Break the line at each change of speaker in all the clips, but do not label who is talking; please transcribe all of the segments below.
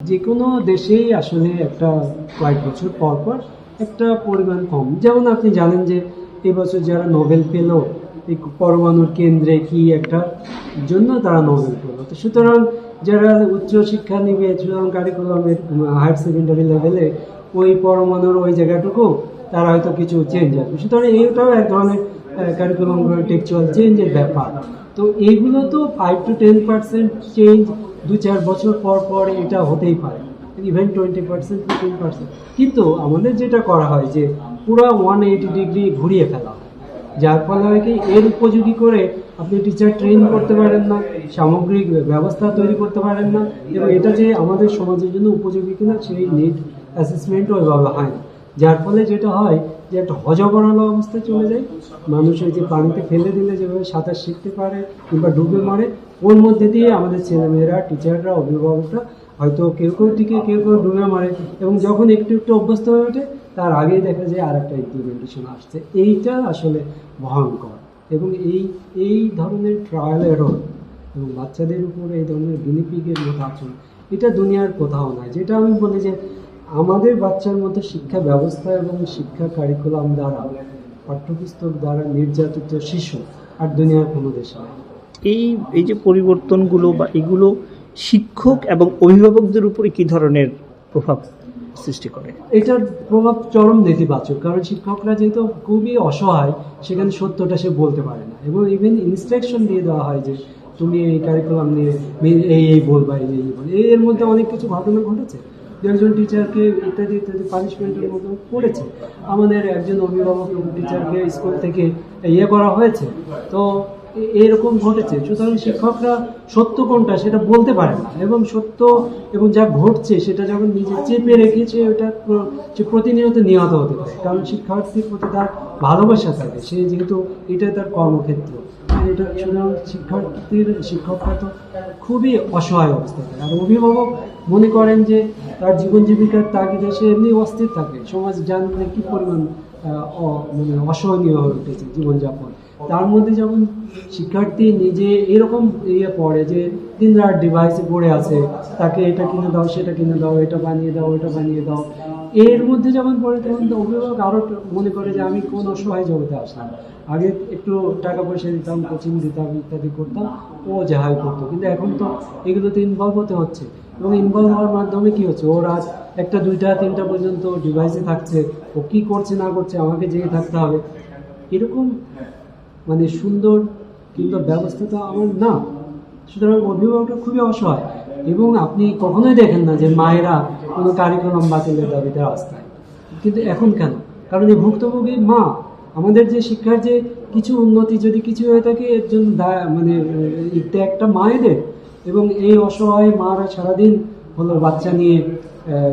যে কোনো দেশেই আসলে একটা কয়েক বছর পর পর একটা পরিমাণ কম। যেমন আপনি জানেন যে এবছর যারা নোবেল পেল, এই পরমাণুর কেন্দ্রে কি একটা জন্য তারা নোবেল পেল। তো সুতরাং যারা উচ্চ শিক্ষা নিবে, সুতরাং কারিকুলামের হায়ার সেকেন্ডারি লেভেলে ওই পরমাণুর ওই জায়গাটুকু, তারা হয়তো কিছু চেঞ্জ আসবে সুতরাং এইটাও এক ধরনের কারিকুলাম টেকচুয়াল চেঞ্জের ব্যাপার। তো এইগুলো তো five two ten percent change দু চার বছর পর পর এটা হতেই পারে। Even twenty percent fifteen percent কিন্তু আমাদের যেটা করা হয় যে, পুরো ওয়ান এইটি ডিগ্রি ঘুরিয়ে ফেলা যার ফলে হয় কি, এর উপযোগী করে আপনি টিচার ট্রেন করতে পারেন না, সামগ্রিক ব্যবস্থা তৈরি করতে পারেন না, এবং এটা যে আমাদের সমাজের জন্য উপযোগী কিনা, সেই নিট অ্যাসেসমেন্টও ওইভাবে হয় না। যার ফলে যেটা হয় যে একটা হজবরল অবস্থায় চলে যায়। মানুষের যে পানিতে ফেলে দিলে যেভাবে সাঁতার শিখতে পারে কিংবা ডুবে মরে, ওর মধ্যে দিয়ে আমাদের ছেলেমেয়েরা, টিচাররা, অভিভাবকরা হয়তো কেউ কেউ টিকে কেউ কেউ ডুবে মারে এবং যখন একটু একটু অভ্যস্ত হয়ে ওঠে, তার আগেই দেখা যায় আর একটা ইমপ্লিমেন্টেশন আসছে। এইটা আসলে ভয়ঙ্কর এবং এই এই ধরনের ট্রায়াল এরর এবং বাচ্চাদের উপর এই ধরনের বিনিপিগের মতো আচরণ, এটা দুনিয়ার কোথাও নয়। যেটা আমি বলি যে আমাদের বাচ্চার মধ্যে শিক্ষা ব্যবস্থা এবং শিক্ষা কারিকুলাম দ্বারা পাঠ্যপুস্তক দ্বারা নির্যাতিত শিশু আর দুনিয়ার কোনো দেশে
এই এই যে পরিবর্তনগুলো বা এগুলো শিক্ষক এবং অভিভাবকদের উপরে কি ধরনের প্রভাব সৃষ্টি করে?
এটার প্রভাব চরম নেতিবাচক কারণ শিক্ষকরা যেহেতু খুবই অসহায় সেখানে সত্যটা সে বলতে পারে না। এবং ইভেন ইনস্ট্রাকশন দিয়ে দেওয়া হয় যে তুমি এই কারিকুলাম নিয়ে এই এই বলবা এই এই বলবা। এই এর মধ্যে অনেক কিছু ঘটনা ঘটেছে। দু একজন টিচারকে ইত্যাদি ইত্যাদি পানিশমেন্টের মতো করেছে। আমাদের একজন অভিভাবক এবং টিচারকে স্কুল থেকে ইয়ে করা হয়েছে। তো এরকম ঘটেছে। সুতরাং শিক্ষকরা সত্য কোনটা সেটা বলতে পারে না। এবং সত্য এবং যা ঘটছে সেটা যখন নিজে চেপে রেখেছে, ওটা প্রতিনিয়ত নিহত হতে পারে। কারণ শিক্ষার্থীর প্রতি তার ভালোবাসা থাকে। সে যেহেতু এটা তার কর্মক্ষেত্র। এটা সুতরাং শিক্ষার্থীর, শিক্ষকরা তো খুবই অসহায় অবস্থায় থাকে। আর অভিভাবক মনে করেন যে তার জীবন জীবিকার তাগিদে সে এমনি অস্থির থাকে। সমাজ জানলে কি পরিমাণ মানে অসহনীয় হয়ে উঠেছে জীবনযাপন। তার মধ্যে যখন শিক্ষার্থী নিজে এরকম ইয়ে পড়ে যে দিন রাত ডিভাইসে পড়ে আছে, তাকে এটা কিনে দাও, সেটা কিনে দাও, এটা বানিয়ে দাও এটা বানিয়ে দাও। এর মধ্যে যখন পড়ে তখন তো অভিভাবক আরও মনে করে যে আমি কোন অসহায় জগতে আসলাম। আগে একটু টাকা পয়সা দিতাম কোচিং দিতাম, ইত্যাদি করতাম, ও যাহাই করতো। কিন্তু এখন তো এগুলোতে ইনভলভ হতে হচ্ছে। এবং ইনভলভ হওয়ার মাধ্যমে কি হচ্ছে? ও রাত একটা, দুইটা, তিনটা পর্যন্ত ডিভাইসে থাকছে। ও কি করছে, না করছে, আমাকে জেগে থাকতে হবে। এরকম মানে সুন্দর কিন্তু ব্যবস্থা তো আমার না। সুতরাং অভিভাবকটা খুবই অসহায়। এবং আপনি কখনোই দেখেন না যে মায়েরা কোনো কারিকুলাম বাতিলের দাবিতে রাস্তায়। কিন্তু এখন কেন? কারণ এই ভুক্তভোগী মা, আমাদের যে শিক্ষার যে কিছু উন্নতি, যদি কিছু হয়ে থাকে, এর জন্য মানে একটা মায়েদের। এবং এই অসহায় মারা সারাদিন হলো বাচ্চা নিয়ে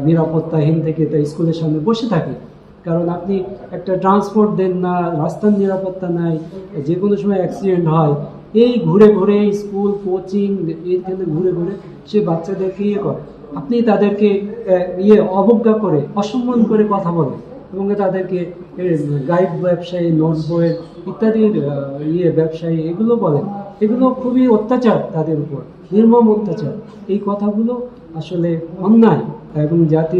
নিরাপত্তাহীন থেকে তা স্কুলের সামনে বসে থাকে। কারণ আপনি একটা ট্রান্সপোর্ট দেন না, রাস্তার নিরাপত্তা নাই, যে কোনো সময় অ্যাক্সিডেন্ট হয়, এই ঘুরে ঘুরে স্কুল, কোচিং, এইখানে ঘুরে ঘুরে সে বাচ্চাদেরকে ইয়ে করে। আপনি তাদেরকে ইয়ে অবজ্ঞা করে, অসম্মান করে কথা বলেন। এবং তাদেরকে গাইড ব্যবসায়ী নোট বইয়ের ইত্যাদির ইয়ে ব্যবসায়ী এগুলো বলেন এগুলো খুবই অত্যাচার তাদের উপর, নির্মম অত্যাচার। এই কথাগুলো আসলে অন্যায় এবং জাতি